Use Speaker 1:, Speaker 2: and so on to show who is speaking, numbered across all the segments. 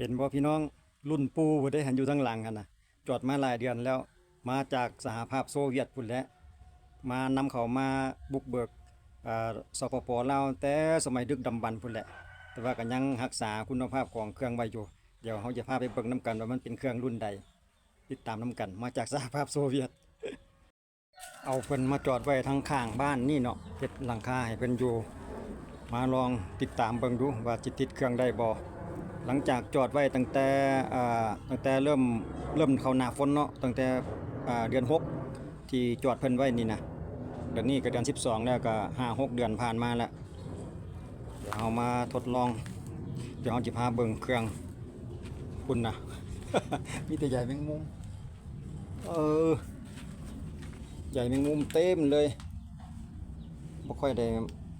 Speaker 1: เห็นบ่พี่น้องรุ่นปูบ่ได้หันอยู่ทางหลังกันนะจอดมาหลายเดือนแล้วมาจากสหภาพโซเวียตพุ่นแหละมานำเขามาบุกเบิกอ่าสปปลาวแต่สมัยดึกดำบรรพ์พุ่นแหละ แต่ว่าก็ยังรักษาคุณภาพของเครื่องไว้อยู่เดี๋ยวเราจะพาไปเบิ่งนํกันว่ามันเป็นเครื่องรุ่นใด ติดตามนํกันมาจากสหภาพโซเวียต เอาเพิ่นมาจอดไว้ทางข้างบ้านนี่เนาะเฮ็ดหลังคาให้เพิ่นอยู่ มาลองติดตามเบิ่งดูว่าจิติดเครื่องได้บ่ หลังจากจอดไว้ตั้งแต่ตั้งแต่เริ่มเริ่มเข้าหน้าฝนเนาะตั้งแต่เดือน 6 ที่จอดเพิ่นไว้นี่นะเดือนนี้ก็เดือน 12 แล้วก็5 6 เดือนผ่านมาแล้วเดี๋ยวเอามาทดลองเดี๋ยวเอาจะพาเบิ่งเครื่องคุณนะมีแต่ใหญ่แมงมุมเออใหญ่แมงมุมเต็มเลยบ่ค่อยได้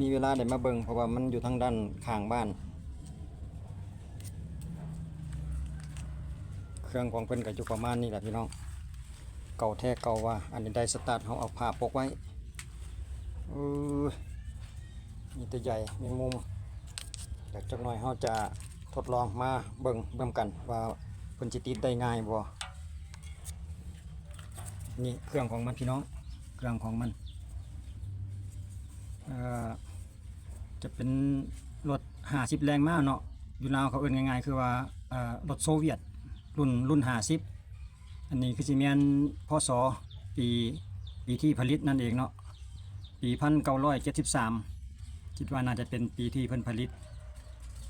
Speaker 1: มีเวลาได้มาเบิ่งเพราะว่ามันอยู่ทางด้านข้างบ้าน เครื่องของเพิ่นก็อยู่ประมาณนี้แหละพี่น้อง เก่าแท้เก่าว่า อันนี้ได้สตาร์ทเขาเอาผ้าปกไว้เออมีแต่ใหญ่มงมุมเดี๋ยวจักหน่อยเขาจะทดลองมาเบิ่งเบิ่งกันว่าเพิ่นสิติดได้ง่ายบ่นี่เครื่องของมันพี่น้อง เครื่องของมันจะเป็นรถ50แรงม้าเนาะอยู่ลาวเขาเอิ้นง่ายๆ คือว่ารถโซเวียต รุ่นรุ่นห้าสิบอันนี้คือสิเมียนพศปีปีที่ผลิตนั่นเองเนาะปีพันเก้าร้อยเจ็ดสิบสามคิดว่าน่าจะเป็นปีที่เพิ่นผลิต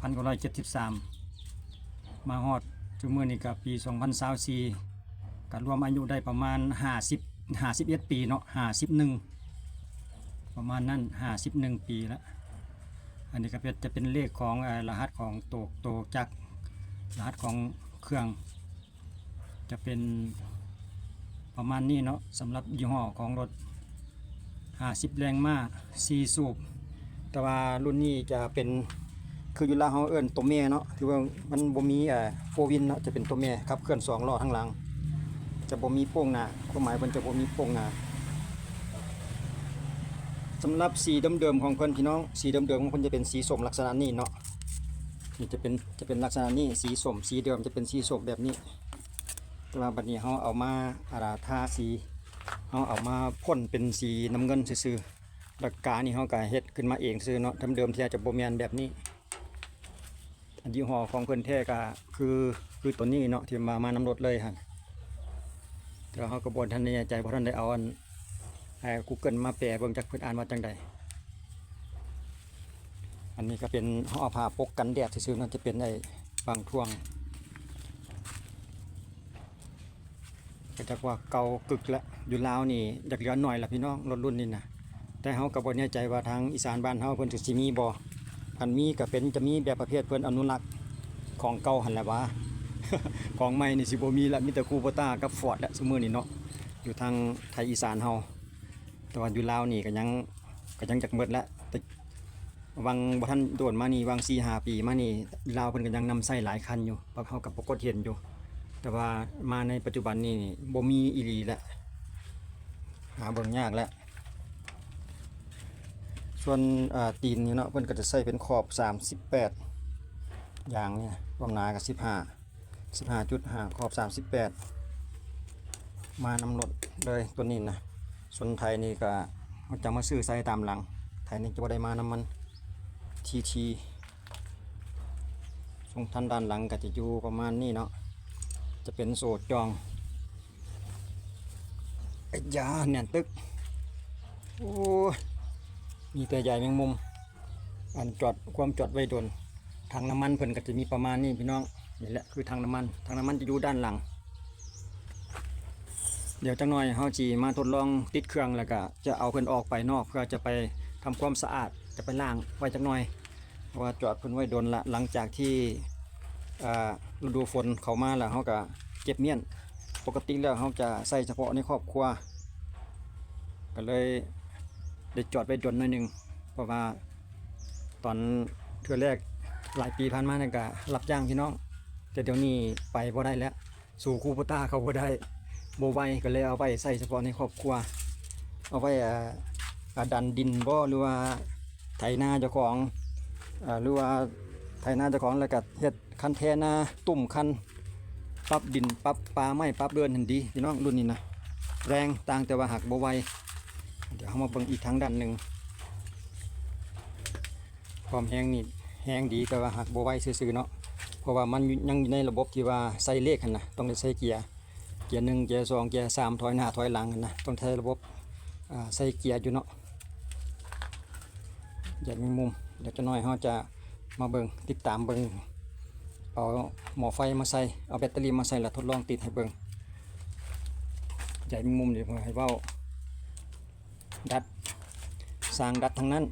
Speaker 1: พันเก้าร้อยเจ็ดสิบสามมาฮอดจุมื่อนี่กับปีสองพันสาวสี่กัรรวมอายุได้ประมาณห้าสิบห้าสิบเอ็ดปีเนาะห้าสิบหนึ่งประมาณนั้นห้าสิบหนึ่งปีละอันนี้ก็จะเป็นเลขของรหัสของโตกโตจักรรหัสของเครื่อง จะเป็นประมาณนี้เนาะสำหรับยี่ห้อของรถ 50 แรงมา4สูบ แต่ว่ารุ่นนี้จะเป็นคืออยู่ลาเฮาเอิ้นตัวแม่เนาะที่ว่ามันบ่มีเอ่อโฟวินเนาะจะเป็นตัวแม่ขับเคลื่อนสองล้อทั้งหลัง จะบ่มีโป้งหน้าความหมายเพิ่นจะบ่มีโป้งหน้าสำหรับสีเดิมๆของเพิ่นพี่น้องสีเดิมๆของเพิ่นจะเป็นสีส้มลักษณะนี้เนาะนี่จะเป็นจะเป็นลักษณะนี้สีส้มสีเดิมจะเป็นสีส้มแบบนี้ แต่ว่าบัดนี้เขาเอามาอาราทาสีเขาเอามาพ่นเป็นสีน้ำเงินซื่อๆหลักการนี่เขาก็เฮ็ดขึ้นมาเองซื่อเนาะเดิมๆที่อาจจะบ่แม่นแบบนี้อันยี่ห้อของเพิ่นแท้ก็คือคือตัวนี้เนาะที่มามาน้ำรถเลยฮะแต่ว่าเขาก็บ่ทันได้แน่ใจเพราะท่านได้เอาอันให้ Google มาแปลเบิ่งจักเพิ่นอ่านว่าจังใดอันนี้ก็เป็นเขาเอาผ้าปกกันแดดซื่อๆเนาะจะเป็นไอ้บางช่วง ก็จักว่าเก่ากึกละอยู่ลาวนี่อยากเหลือหน่อยละพี่น้องรถรุ่นนี้นะแต่เฮาก็บ่แน่ใจว่าทางอีสานบ้านเฮาเพิ่นสิมีบ่คันมีก็เป็นจะมีแบบประเภทเพิ่นอนุรักษ์ของเก่าหั่นแหละว่าของใหม่นี่สิบ่มีละมีแต่คูโบต้ากับฟอร์ดละซุมื้อนี้เนาะอยู่ทางไทยอีสานเฮาแต่ว่าอยู่ลาวนี่ก็ยังก็ยังจักหมดละแต่วังบ่ทันโดนมานี่วัง4-5ปีมานี่ลาวเพิ่นก็ยังนำใช้หลายคันอยู่เพราะเฮาก็ปรากฏเห็นอยู่ แต่ว่ามาในปัจจุบันนี่บ่มีอีหลีแล้วหาเบิ่งยากแล้วส่วนตีนนี่เนาะเพิ่นก็จะใส่เป็นขอบ 38 อย่างเนี่ยความหนาก็15 15.5 ขอบ 38 มานำรถเลยตัวนี้นะส่วนไทยนี่ก็จะมาซื้อใส่ตามหลัง ไทยนี่จะบ่ได้มานำมันทีทีช่วงทันด้านหลังก็จะอยู่ประมาณนี้เนาะ จะเป็นโสดจองอยาเนี่ยตึก โอ้มีแต่ใหญ่แมงมุม อันจอดความจอดไว้โดนทางน้ำมันเพิ่นก็จะมีประมาณนี้พี่น้องนี่แหละคือทางน้ำมันทางน้ำมันจะอยู่ด้านหลัง เดี๋ยวจังหน่อยเฮาจีมาทดลองติดเครื่องแล้วก็จะเอาเพิ่นออกไปนอกเพื่อจะไปทำความสะอาดจะไปล้างไว้จักหน่อยเพราะว่าจอดเพิ่นไว้โดนละหลังจากที่ ฤดูฝนเข้ามาแล้วเขาก็เก็บเมี่ยน ปกติแล้วเขาจะใส่เฉพาะในครอบครัว ก็เลยได้จอดไปดนหน่อยหนึงเพราะว่าตอนเทือแรกหลายปีผ่านมาเนี่ยก็รับจ้างพี่น้อง แต่เดี๋ยวนี้ไปบ่ได้แล้ว สู่คูปต้าเขาบ่ได้โบไวก็เลยเอาไปใส่เฉพาะในครอบครัว เอาไว้อ่าอ่าดันดินบ่หรือว่าไถนาเจ้าของอหรือว่าไถนาเจ้าของแล้วก็เฮ็ด คันแทนาตุ่มคันปรับดินปรับปลาไม้ปรับเดือนหันดีพี่น้องรุ่นนี้นะแรงต่างแต่ว่าหักบ่ไวเดี๋ยวเรามาเบิ่งอีกทางด้านหนึ่งความแห้งนี่แห้งดีแต่ว่าหักบ่ไวซื่อๆเนาะเพราะว่ามันยังอยู่ในระบบที่ว่าใส่เลขหันนะต้องใส่เกียร์เกียร์หนึ่งเกียร์สองเกียร์สามถอยหน้าถอยหลังหันนะต้องใช้ระบบใส่เกียร์อยู่เนาะอย่ามีมุมเดี๋ยวจะน้อยเราจะมาเบิ่งติดตามเบิ่ง เอาหม้อไฟมาใส่เอาแบตเตอรี่มาใส่แล้วทดลองติดให้เบิ่งใหญ่มุมเดี๋ยวให้เว้าดัดสร้างดัดทั้งนั้น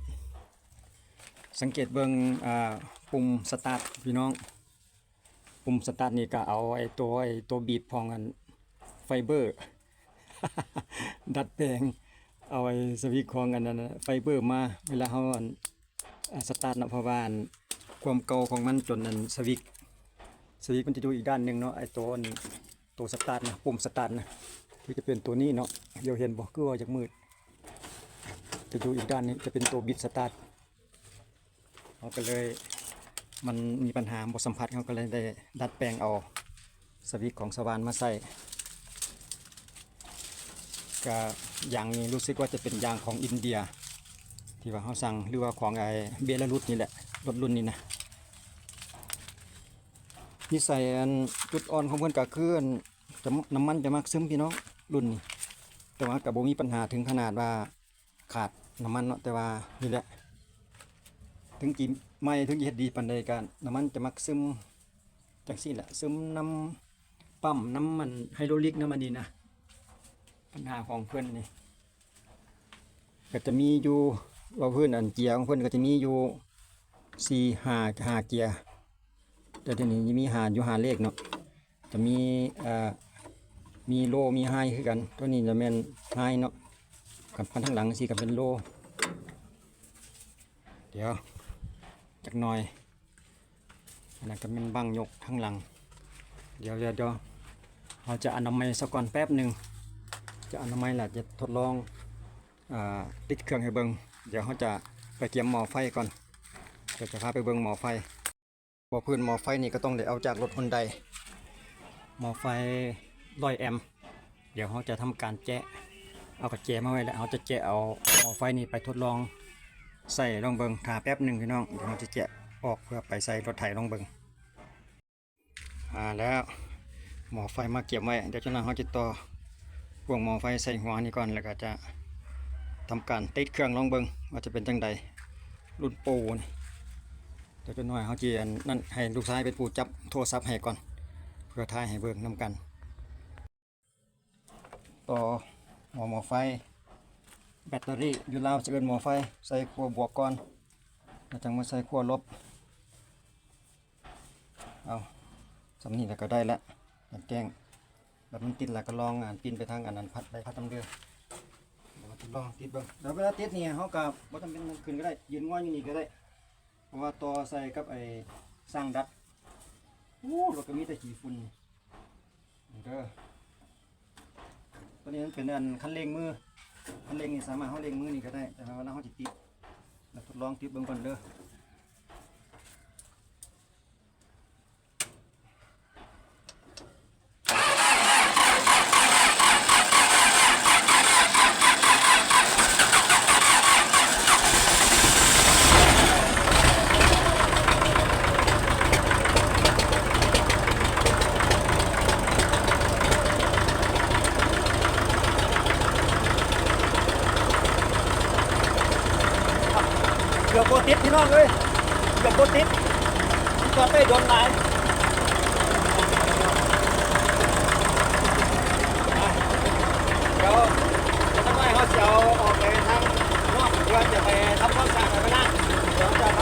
Speaker 1: สังเกตเบิ่งอ่าปุ่มสตาร์ทพี่น้อง ปุ่มสตาร์ทนี่ก็เอาไอ้ตัวไอ้ตัวบีบพองกันไฟเบอร์ ดัดแปลงเอาไอ้สวิตช์ของอันนั้นน่ะไฟเบอร์มาเวลาเขาสตาร์ทนาะเพราะว่านความเก่าของมันจนอันสวิตช์ สวิตมันจะอยู่อีกด้านหนึ่งเนาะไอ้ตัวนี้ตัวสตาร์ทนะปุ่มสตาร์ทนะที่จะเป็นตัวนี้เนาะเดี๋ยวเห็นบอกคือว่าจากมืด จะอยู่อีกด้านนี้จะเป็นตัวบิดสตาร์ทเขาก็เลยมันมีปัญหาบทสัมผัสเขาก็เลยได้ดัดแปลงเอาสวิตของสว่านมาใส่ก็ยางนี้รู้สึกว่าจะเป็นยางของอินเดีย ที่ว่าเขาสั่งหรือว่าของไอเบลารุสนี่แหละรถรุ่นนี้นะ นิสัยอันจุดอ่อนของเพื่อนก็คืออันจะน้ำมันจะมักซึมพี่น้องรุ่นนี้แต่ว่ากับโบมีปัญหาถึงขนาดว่าขาดน้ำมันเนาะแต่ว่านี่แหละ ถึงกี่ไม่ถึงกี่เฮ็ดดีปันใดกันน้ำมันจะมักซึมจังซี่แหละซึมน้ำปั๊มน้ำมันไฮโดรลิกน้ำมันดีนะปัญหาของเพื่อนนี่ก็จะมีอยู่ว่าเพื่อนอันเกียร์ของเพื่อนก็จะมีอยู่สี่ห้าห้าเกียร์ แต่ทีนี้มีหาอยู่หาเลขเนาะจะมีอ่อมีโลมีไฮคือกัน ตัวนี้จะเป็นไฮเนาะกับพันทั้งหลังสิกับเป็นโล เดี๋ยวจักหน่อยอันนั้นก็เป็นบังยกทั้งหลัง เดี๋ยวเดี๋ยวเราจะอนามัยสักก่อนแป๊บหนึ่งจะอนามัยแหละจะทดลองอติดเครื่องให้เบิงเดี๋ยวเขาจะไปเกียมหม้อไฟก่อนเดี๋ยวจะพาไปเบิงหม้อไฟ บ่อพื้นหม้อไฟนี่ก็ต้องได้เอาจากรถฮอนไดหม้อไฟร้อยแอมเดี๋ยวเขาจะทำการแจะเอากระแจมาไว้แล้วเขาจะแจะเอาหม้อไฟนี่ไปทดลองใส่ลองเบิงทาแป๊บหนึ่งพี่น้องเดี๋ยวเราจะแจะออกเพื่อไปใส่รถไถลองเบิงอ่าแล้วหม้อไฟมาเก็บไว้เดี๋ยวจะนั้นเขาจะต่อพวงหม้อไฟใส่หัวนี่ก่อนแล้วก็จะทำการติดเครื่องลองเบิงว่าจะเป็นจังใดรุ่นปูนี่ เดี๋ยวจะน้อยเขาจีอันนั่นให้ลูกชายเป็นผู้จับโทรศัพท์ให้ก่อน เพื่อถ่ายให้เบิ่งนำกัน ต่อหมอหมอไฟ แบตเตอรี่อยู่ลาวจะเอินหมอไฟ ใส่ขั้วบวกก่อนแล้วจังมาใส่ขั้วลบ เอาสำนีแล้วก็ได้แล้วอยากแจ้งแบบมันติดแล้วก็ลองอ่านปีนไปทางอันนั้นพัดไปพัดตำเดือลองติดบิ่งแล้วเวลาติดเนี่ยเขากับว่าจำเป็นขึ้นก็ได้ยืนง่อยอยู่นี่ก็ได้ ราะว่าต่อใส่กับไอ้สร้างดัดโอ้เราก็มีแต่ขี้ฝุ่นนี่เด้อตัวนี้มันเป็นอันคันเร่งมือคันเร่งนี่สามารถเขาเร่งมือนี่ก็ได้ แต่ว่าเราเขาจะติดทดลองติดเบื้องก่อนเด้อ เกือบโบติดพี่น้องเลยเกือบโบติดจอดไปโดนไหลเดี๋ยวทำไมเขาจะเอาออกไปทางนอกเพื่อจะไปทำความสะอาดไปนะเดี๋ยวจะ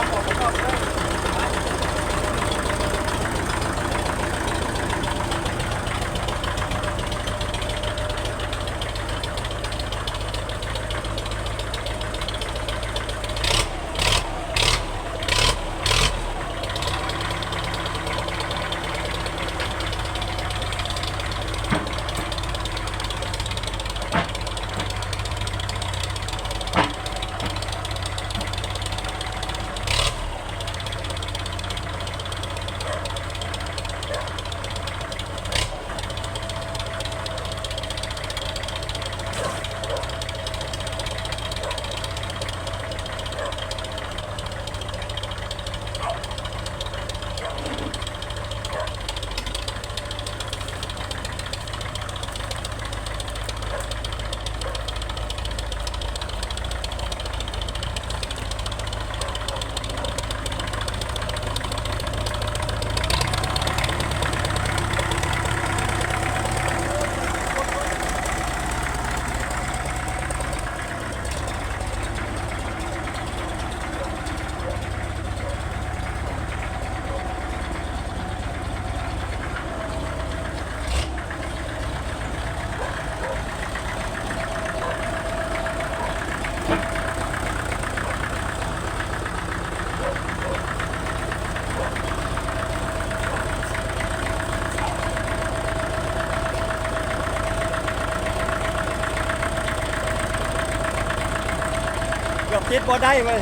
Speaker 1: บ่ได้เว้ย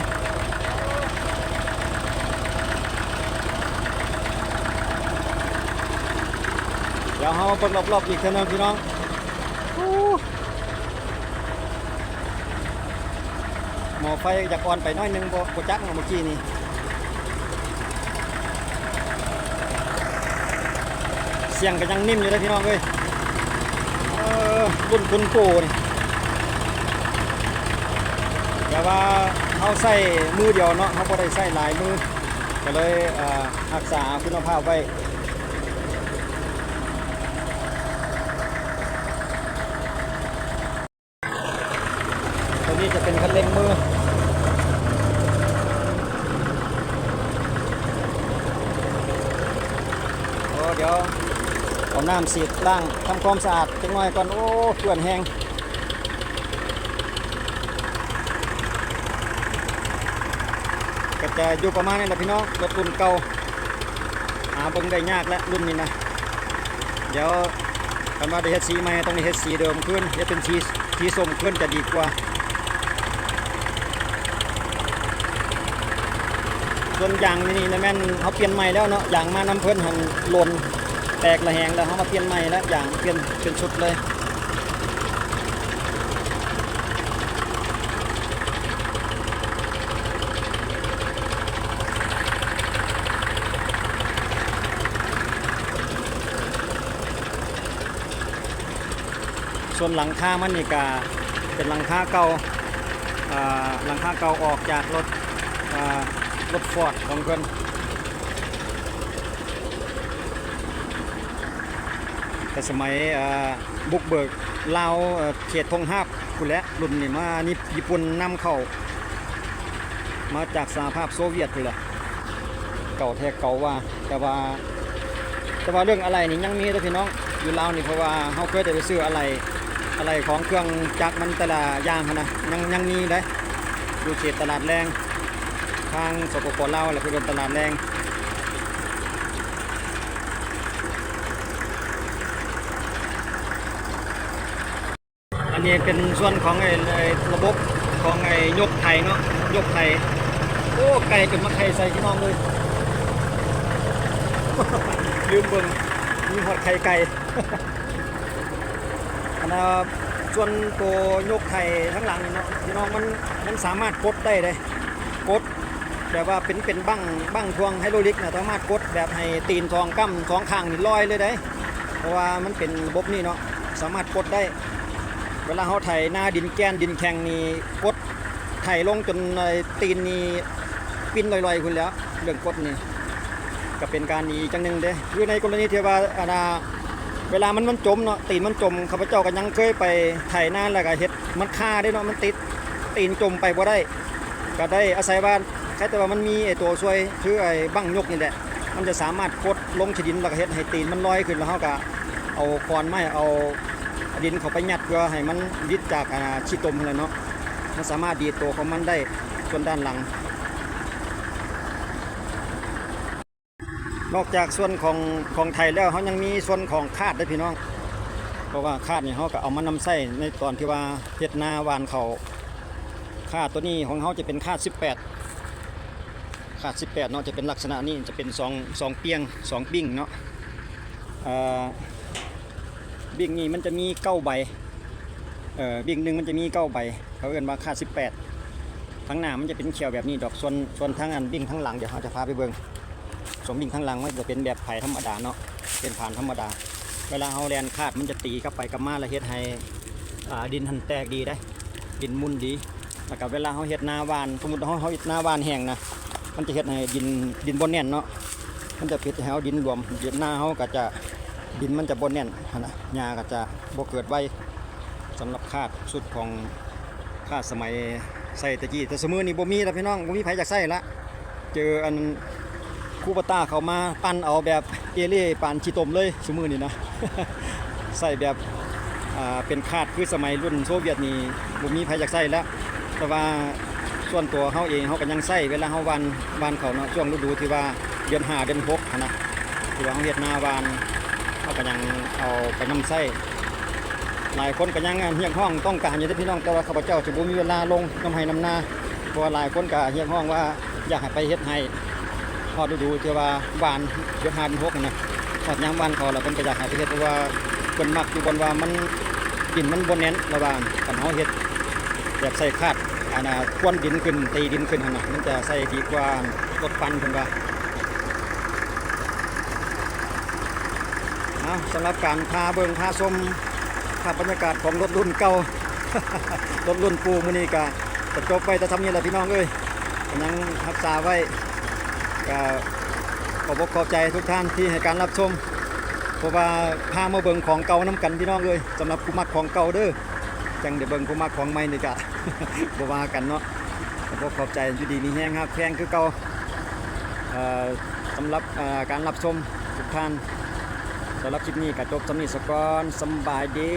Speaker 1: เดี๋ยวเฮาเบิ่งรอบๆอีกเท่านึงพี่น้องหมอไฟอยากอ่อนไปน้อยหนึงบ่บ่จักเมื่อกี้นี่เสียงก็ยังนิ่มอยู่เลยพี่น้องเอ้ยเออรุ่นคุณปู่นี่ แต่ ว่าเขาใส่มือเดียวเนาะเขาบ่ได้ใส่หลายมือก็เลยรักษาคุณภาพไว้ตัวนี้จะเป็นคันเร่งมือโอ้เดี๋ยวเอาน้ำสีดล้างทำความสะอาดจังหน่อยก่อน โอ้เปื่อนแห้ง จะอยู่ประมาณนี้แหละพี่น้องรถรุ่นเก่าหาเบิ่งได้ยากแล้วรุ่นนี้นะ เดี๋ยวคำว่าได้เฮ็ดสีใหม่ต้องได้เฮ็ดสีเดิมขึ้นเฮ็ดเป็นสีสีส้มขึ้นจะดีกว่า ส่วนยางนี่นะแม่นเขาเปลี่ยนใหม่แล้วเนาะยางมาน้ำเพิ่นหันหล่นแตกระแหงแล้วเขามาเปลี่ยนใหม่แล้วยางเปลี่ยนเป็นชุดเลย ส่วนหลังคามันนี่ก็เป็นหลังคาเก่าอ่าหลังคาเก่าออกจากรถรถฟอร์ดของเพิ่นแต่สมัยบุกเบิกลาวเขตทงฮาบคุณและรุ่นนี่มานี่ญี่ปุ่นนำเข้ามาจากสหภาพโซเวียตคุณแหละเก่าแท้เก่าว่าแต่ว่า แต่ว่าเรื่องอะไรนี่ยังมีเด้อพี่น้องอยู่ลาวนี่เพราะว่าเฮาเคยได้ไปซื้ออะไร อะไรของเครื่องจักรมันแต่ละอย่างนะยังยังมีได้อยู่เขตตลาดแรง ทางสปปลาวแล้วคือเป็นตลาดแรงอันนี้เป็นส่วนของไอ้ระบบของไอ้ยกไทยเนาะยกไทยโอ้ไก่จนมาไข่ใส่พี่น้องเลยลืมเบิ่งมีหอดไข่ไก่ อันนะส่วนตัวยกไข่ทั้งหลังนี่เนาะพี่น้องมันมันสามารถกดได้เลยกดแบบว่าเป็นเป็นบั้งบั้งทวงไฮโดรลิกนะสามารถกดแบบให้ตีนทองกั้มสองข้างนี่ลอยเลยได้เพราะว่ามันเป็นระบบนี่เนาะสามารถกดได้ เวลาเขาไถหน้าดินแกนดินแข็งนี่กดไถลงจนตีนนี่ปิ้นลอยๆคุณแล้วเรื่องกดนี่ก็เป็นการดีจังหนึ่งเด้คือในกรณีที่ว่าอาณา เวลามันมันจมเนาะตีนมันจมข้าพเจ้าก็ยังเคยไปไถนาแล้วก็เฮ็ดมันฆ่าได้เนาะมันติดตีนจมไปบ่ได้ ก็ได้อาศัยว่าแค่แต่ว่ามันมีไอตัวช่วยคือไอ้บั้งยกนี่แหละ มันจะสามารถกดลงที่ดินแล้วก็เฮ็ดให้ตีนมันลอยขึ้นแล้วเฮาก็เอาคอนไม้เอาดินเข้าไปยัดเพื่อให้มันวิดจากอ่าขี้ตมนั่นแหละเนาะมันสามารถดีดตัวของมันได้ส่วนด้านหลัง นอกจากส่วนของของไทยแล้วเขายังมีส่วนของคาดด้วยพี่น้อง เพราะว่าคาดนี่เขาก็เอามานำใส่ในตอนที่ว่าเฮ็ดนาหวานเขาคาดตัวนี้ของเขาจะเป็นคาด 18คาด 18เนาะจะเป็นลักษณะนี้จะเป็นสองสองเปียงสองบิ่งเนาะบิ่งนี้มันจะมีเก้าใบเอ่อบิ่งหนึ่งมันจะมีเก้าใบเขาเรียกว่าคาด 18ทั้งหน้ามันจะเป็นเขียวแบบนี้ดอกส่วนส่วนทั้งอันบิ่งทั้งหลังเดี๋ยวเขาจะพาไปเบิ่ง สมดิ่งข้างหลังมันจะเป็นแบบไผ่ธรรมดาเนาะเป็นผ่านธรรมดา เวลาเฮาแลนคาดมันจะตีกลับไปกับมาล้วเฮ็ดให้ดินหันแตกดีได้ ดินมุนดีแล้วก็เวลาเฮาเฮ็ดนาวานสมมติเฮาเฮาเฮ็ดนาวานแห้งนะมันจะเฮ็ดให้ดินดินบ่แน่นเนาะมันจะปิดให้เฮาดินรวมดินหน้าเฮาก็จะดินมันจะบ่แน่นนะหญ้าก็จะบ่เกิดไวสำหรับคาดสุดของคาดสมัยใส่ตะกี้แต่สมือนี้บ่มีแล้วพี่น้องบ่มีไผอยากใส่ละเจออัน คูปต้าเขามาปั้นเอาแบบเอเล่ปานชีตมเลยสมือนี่นะใส่แบบเป็นคาดคือสมัยรุ่นโซเวียตนี่บ่มีใครอยากใส่แล้ว แต่ว่าส่วนตัวเฮาเองเฮาก็ยังใส่เวลาเฮาวันวันเขาเนาะช่วงฤดูที่ว่าเดือน5เดือนหั้นะที่ว่าเฮาเฮ็ดนาวานเฮาก็ยังเอาไปนำใส่หลายคนก็ยังเฮียงห้องต้องการอยู่เด้พี่น้องแต่ว่าข้าพเจ้าจะบ่มีเวลาลงน้ำให้น้ำหนาบราะหลายคนก็เรียกร้องว่าอยากให้ไปเฮ็ดให้ อดฤดูที่ว่าหวานเดือนห้าดือนหกนั่นนะฮอดยามบ้านเขาเพิ่นก็อยากให้ไปเฮ็ดเพราะว่าเพิ่นมักอยู่บนว่ามันดินมันบ่แน่นระหว่างกันเฮาเฮ็ดแบบใส่คาดอันน่ะควนดินขึ้นตีดินขึ้นหั่นน่ะมันจะใส่ดีกว่ารถปั่นเพิ่นว่าเอาสำหรับการพาเบิงพาชมภาพบรรยากาศของรถรุ่นเก่ารถรุ่นปูมือนีก็จะจบไปจะทำนี่แหละพี่น้องเอ้ยยังรักษาไว้ ก็ขอบอกขอบใจทุกท่านที่ให้การรับชม เพราะว่าพามาเบิงของเก่าน้กันพี่น้องเอ้ยสำหรับผู้มักของเก่าเด้อจังเดี๋ยวเบิงผู้มักของใหม่นี่ก็บ่ว่ากันเนาะขอบอกขอบใจอยู่ดีมีแห้งครับแพงคือเก่าสำหรับการรับชมทุกท่านสำหรับคลิปนี้ก็จบสำนีสกอนสบายดี